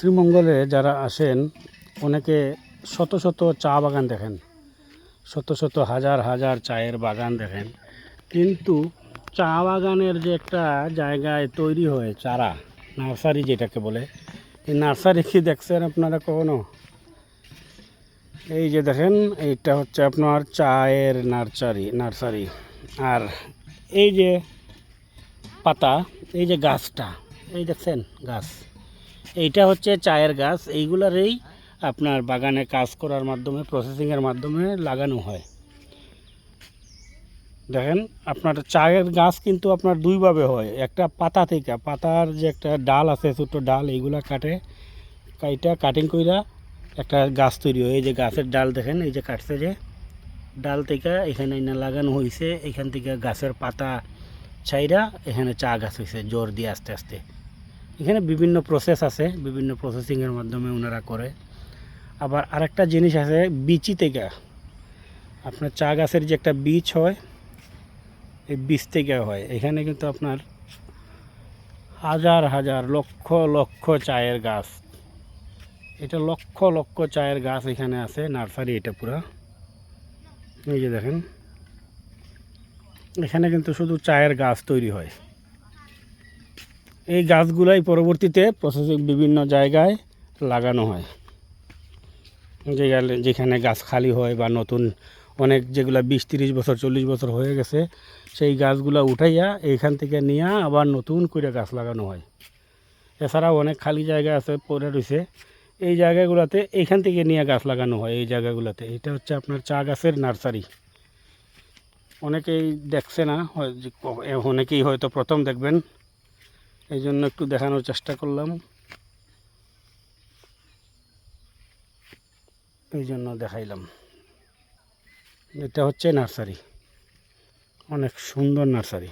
শ্রীমঙ্গলে যারা আসেন, অনেকে শত শত চা বাগান দেখেন। শত শত হাজার হাজার চায়ের বাগান দেখেন। কিন্তু চা বাগানের যে একটা জায়গায় তৈরি হয় চারা, নার্সারি যেটাকে বলে, এই নার্সারি কি দেখছেন আপনারা কখনো? এই যে দেখেন, এইটা হচ্ছে আপনার চায়ের নার্সারি নার্সারি। আর এই যে পাতা, এই যে গাছটা, এই দেখছেন গাছ। এইটা হচ্ছে চায়ের গাছ। এইগুলারই আপনার বাগানে কাজ করার মাধ্যমে প্রসেসিংয়ের মাধ্যমে লাগানো হয়। দেখেন, আপনার চায়ের গাছ কিন্তু আপনার দুইভাবে হয়। একটা পাতা থেকে, পাতার যে একটা ডাল আছে ছোটো ডাল, এইগুলা কাটে, কাইটা কাটিং কইরা একটা গাছ তৈরি হয়। এই যে গাছের ডাল দেখেন, এই যে কাটছে যে, ডাল থেকে এখানে না লাগানো হয়েছে এখান থেকে গাছের পাতা ছাইরা এখানে চা গাছ হয়েছে জোর দিয়ে আস্তে আস্তে। এখানে বিভিন্ন প্রসেস আছে, বিভিন্ন প্রসেসিংয়ের মাধ্যমে ওনারা করে। আবার আরেকটা জিনিস আছে, বিচি থেকে আপনার চা গাছের যে একটা বীজ হয়, এই বীজ থেকে হয়। এখানে কিন্তু আপনার হাজার হাজার, লক্ষ লক্ষ চায়ের গাছ। এটা লক্ষ লক্ষ চায়ের গাছ এখানে আছে, নার্সারি এটা পুরা। এই যে দেখেন। এখানে কিন্তু শুধু চায়ের গাছ তৈরি হয়। এই গাছগুলাই পরবর্তীতে প্রসেসিং বিভিন্ন জায়গায় লাগানো হয়। যেখানে যেখানে গাছ খালি হয় বা নতুন অনেক যেগুলা বিশ, তিরিশ বছর, চল্লিশ বছর হয়ে গেছে, সেই গাছগুলা উঠাইয়া এইখান থেকে নিয়ে আবার নতুন করে গাছ লাগানো হয়। এছাড়াও অনেক খালি জায়গা আছে, পড়ে রয়েছে এই জায়গাগুলোতে এইখান থেকে নিয়ে গাছ লাগানো হয়, এই জায়গাগুলোতে। এটা হচ্ছে আপনার চা গাছের নার্সারি। অনেকেই দেখছে না অনেকেই হয়তো প্রথম দেখবেন। এই জন্য একটু দেখানোর চেষ্টা করলাম। এই জন্য দেখাইলাম। এটা হচ্ছে নার্সারি। অনেক সুন্দর নার্সারি।